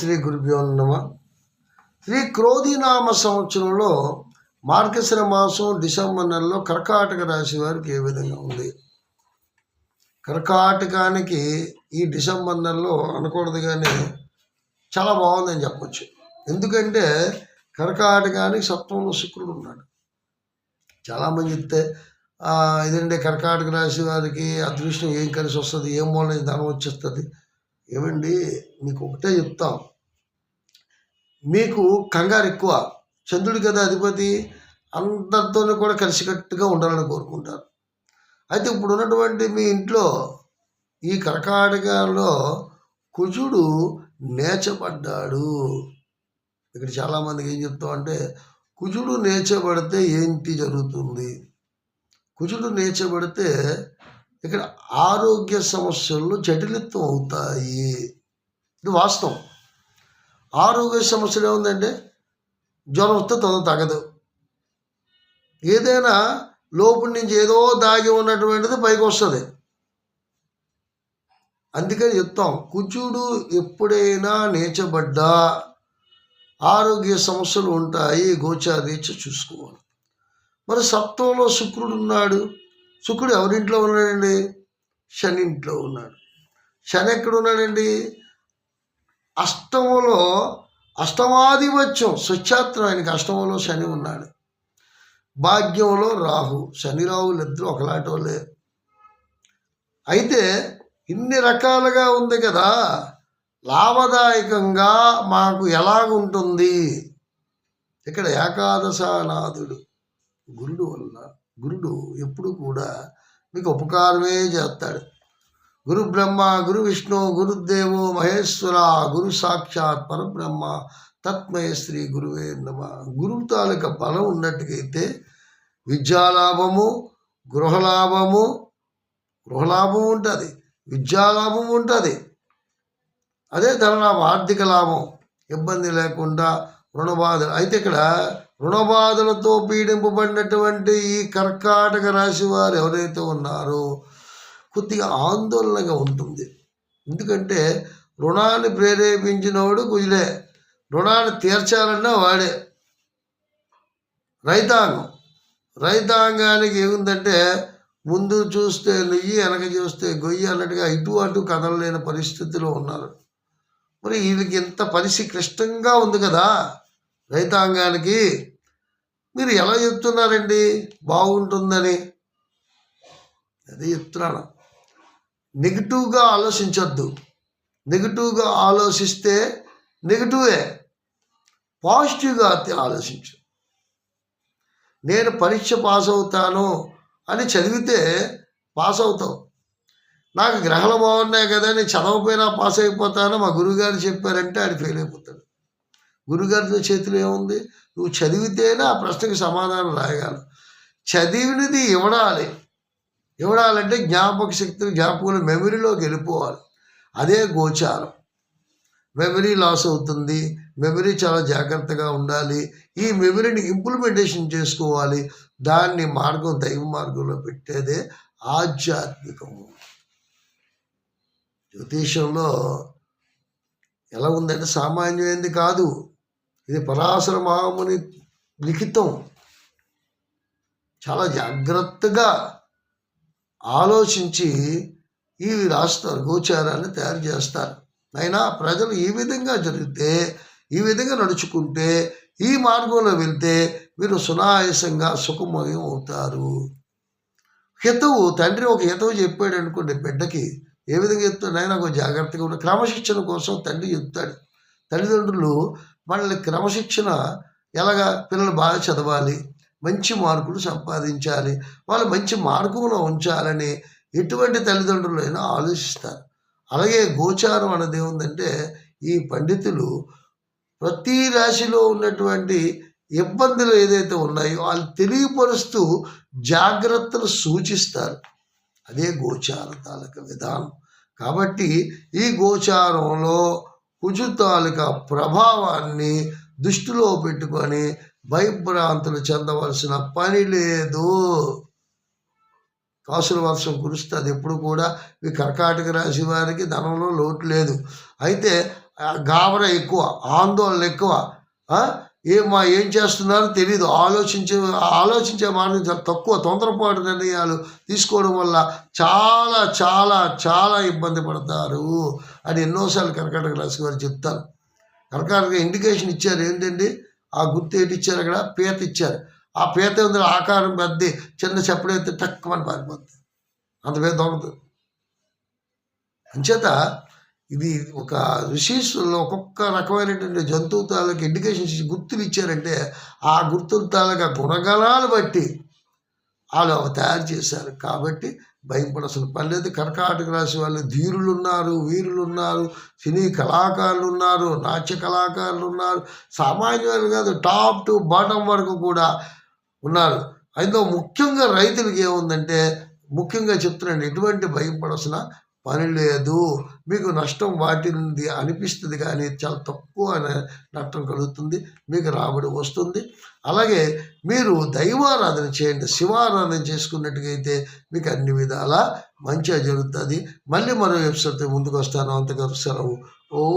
శ్రీ గురుభ్యో నమ. శ్రీ క్రోధినామ సంవత్సరంలో మార్గశిర మాసం డిసెంబర్ నెలలో కర్కాటక రాశి వారికి ఏ విధంగా ఉంది? కర్కాటకానికి ఈ డిసెంబర్ నెలలో అనకూడదు కానీ చాలా బాగుందని చెప్పచ్చు. ఎందుకంటే కర్కాటకానికి సప్తంలో శుక్రుడు ఉన్నాడు. చాలామంది చెప్తే ఇదండి కర్కాటక రాశి వారికి అదృష్టం ఏం కలిసి వస్తుంది? ఏం మూల ధనం వచ్చేస్తుంది? ఏమండి? మీకు ఒకటే చెప్తాం. మీకు కంగారు ఎక్కువ. చంద్రుడి కదా అధిపతి. అందరితోనూ కూడా కలిసికట్టుగా ఉండాలని కోరుకుంటారు. అయితే ఇప్పుడు ఉన్నటువంటి మీ ఇంట్లో ఈ కర్కాటకంలో కుజుడు నేచబడ్డాడు. ఇక్కడ చాలామందికి ఏం చెప్తాం అంటే కుజుడు నేచబడితే ఏంటి జరుగుతుంది? కుజుడు నేచబడితే ఇక్కడ ఆరోగ్య సమస్యలు జటిలత్వం అవుతాయి. ఇది వాస్తవం. ఆరోగ్య సమస్యలు ఏముందంటే జ్వరం వస్తే తొందర తగ్గదు. ఏదైనా లోపల నుంచి ఏదో దాగి ఉన్నటువంటిది పైకి వస్తుంది. అందుకని చెప్తాం కుజుడు ఎప్పుడైనా నేచబడ్డా ఆరోగ్య సమస్యలు ఉంటాయి గోచారీచ చూసుకోవాలి. మరి సప్తంలో శుక్రుడు ఉన్నాడు. శుక్రుడు ఎవరింట్లో ఉన్నాడండి? శని ఇంట్లో ఉన్నాడు. శని ఎక్కడ ఉన్నాడండి అష్టములో అష్టమాధిపత్యం స్వచ్ఛాత్రం ఆయనకి అష్టమంలో శని ఉన్నాడు. భాగ్యంలో రాహు. శని రాహులు ఇద్దరు ఒకలాటోలే అయితే ఇన్ని రకాలుగా ఉంది కదా. లాభదాయకంగా మాకు ఎలాగుంటుంది? ఇక్కడ ఏకాదశనాథుడు గురుడు వల్ల గురుడు ఎప్పుడు కూడా మీకు ఉపకారమే చేస్తాడు. గురు బ్రహ్మ గురు విష్ణు గురుదేవో మహేశ్వర గురు సాక్షాత్ పరబ్రహ్మ తత్మయ శ్రీ గురువే నమ. గురువు తాలూక బలం ఉన్నట్టుకైతే విద్యాలాభము గృహలాభము గృహలాభం ఉంటుంది విద్యాలాభం ఉంటుంది. అదే ధనలాభం ఆర్థిక లాభం ఇబ్బంది లేకుండా రుణబాధలు. అయితే ఇక్కడ రుణబాధలతో పీడింపబడినటువంటి ఈ కర్కాటక రాశి వారు ఎవరైతే ఉన్నారో కొద్దిగా ఆందోళనగా ఉంటుంది. ఎందుకంటే రుణాన్ని ప్రేరేపించినవాడు కుజులే. రుణాన్ని తీర్చాలన్నా వాడే. రైతాంగం. రైతాంగానికి ఏముందంటే ముందు చూస్తే నెయ్యి వెనక చూస్తే గొయ్యి అన్నట్టుగా ఇటు అటు కదలలేని పరిస్థితిలో ఉన్నారు. మరి వీళ్ళకి ఎంత పరిస్థితి క్లిష్టంగా ఉంది కదా. రైతాంగానికి మీరు ఎలా చెప్తున్నారండి? బాగుంటుందని. అదే చెప్తున్నాను. నెగిటివ్గా ఆలోచించొద్దు. నెగిటివ్గా ఆలోచిస్తే నెగిటివే. పాజిటివ్గా ఆలోచించు. నేను పరీక్ష పాస్ అవుతాను అని చదివితే పాస్ అవుతావు. నాకు గ్రహాలు బాగున్నాయి కదా నేను చదవకపోయినా పాస్ అయిపోతాను మా గురువుగారు చెప్పారంటే ఆయన ఫెయిల్ అయిపోతాడు. గురుగారి చేతిలో ఏముంది? నువ్వు చదివితేనే ఆ ప్రశ్నకి సమాధానం రాయగలవు. చదివినది ఇవ్వడాలి. ఇవ్వడాలంటే జ్ఞాపక శక్తిని జ్ఞాపకులు మెమరీలోకి వెళ్ళిపోవాలి. అదే గోచారం. మెమరీ లాస్ అవుతుంది. మెమరీ చాలా జాగ్రత్తగా ఉండాలి. ఈ మెమరీని ఇంప్లిమెంటేషన్ చేసుకోవాలి. దాన్ని మార్గం దైవ మార్గంలో పెట్టేదే ఆధ్యాత్మికము. జ్యోతిషంలో ఎలా ఉందంటే సామాన్యమైంది కాదు. ఇది పరాశర మహాముని లిఖితం. చాలా జాగ్రత్తగా ఆలోచించి ఇవి రాస్తారు గోచారాన్ని తయారు చేస్తారు. అయినా ప్రజలు ఈ విధంగా జరిగితే ఈ విధంగా నడుచుకుంటే ఈ మార్గంలో వెళ్తే మీరు సునాయాసంగా సుఖమయం అవుతారు. హితవు తండ్రి ఒక హితవు చెప్పాడు అనుకోండి బిడ్డకి ఏ విధంగా చెప్తాడు? ఆయన ఒక జాగ్రత్తగా ఉండే. క్రమశిక్షణ కోసం తండ్రి చెప్తాడు. తల్లిదండ్రులు వాళ్ళని క్రమశిక్షణ ఎలాగా పిల్లలు బాగా చదవాలి మంచి మార్కులు సంపాదించాలి వాళ్ళు మంచి మార్గంలో ఉంచాలని ఎటువంటి తల్లిదండ్రులు అయినా ఆలోచిస్తారు. అలాగే గోచారం అన్నది ఏముందంటే ఈ పండితులు ప్రతి రాశిలో ఉన్నటువంటి ఇబ్బందులు ఏదైతే ఉన్నాయో వాళ్ళు తెలియపరుస్తూ జాగ్రత్తలు సూచిస్తారు. అదే గోచార తాలూక విధానం. కాబట్టి ఈ గోచారంలో కుజుతాలిక ప్రభావాన్ని దృష్టిలో పెట్టుకొని భయభ్రాంతులు చెందవలసిన పని లేదు. కాసుల వర్షం కురుస్తుంది. ఎప్పుడు కూడా ఈ కర్కాటక రాశి వారికి ధనంలో లోటు లేదు. అయితే గాబర ఎక్కువ ఆందోళన ఎక్కువ ఏ మా ఏం చేస్తున్నారో తెలియదు ఆలోచించే ఆలోచించే మార్గం చాలా తక్కువ తొందరపాటు నిర్ణయాలు తీసుకోవడం వల్ల చాలా చాలా చాలా ఇబ్బంది పడతారు అని ఎన్నోసార్లు కర్కాటక రాశి వారు చెప్తారు. కర్కాటక ఇండికేషన్ ఇచ్చారు. ఏంటండి? ఆ గుర్తు ఏంటి ఇచ్చారు అక్కడ? పీత ఇచ్చారు. ఆ పీత ఉంది ఆకారం పెద్ద చిన్న చెప్పడైతే టక్కుమని పారిపోతుంది అంత పేద దొరకదు. అంచేత ఇది ఒక విశేషంలో ఒక్కొక్క రకమైనటువంటి జంతువు తాలూకు ఇండికేషన్స్ గుర్తులు ఇచ్చారంటే ఆ గుర్తుల తాలూకా గుణగణాలు బట్టి వాళ్ళు తయారు చేశారు. కాబట్టి భయపడాల్సిన పని లేదు కర్కాటక రాశి వాళ్ళు ధీరులు ఉన్నారు వీరులు ఉన్నారు సినీ కళాకారులు ఉన్నారు నాట్య కళాకారులు ఉన్నారు సామాన్యులు కాదు టాప్ టు బాటం వరకు కూడా ఉన్నారు. అయితే ముఖ్యంగా రైతులకి ఏముందంటే ముఖ్యంగా చెప్తున్నాను ఎటువంటి భయపడాల్సిన పని లేదు మీకు నష్టం వాటింది అనిపిస్తుంది కానీ చాలా తక్కువ నష్టం కలుగుతుంది మీకు రాబడి వస్తుంది. అలాగే మీరు దైవారాధన చేయండి శివారాధన చేసుకున్నట్టుగైతే మీకు అన్ని విధాలా మంచిగా జరుగుతుంది. మళ్ళీ మరో ఎపిసోడ్తో ముందుకు వస్తాను అంతగారు సెలవు. ఓ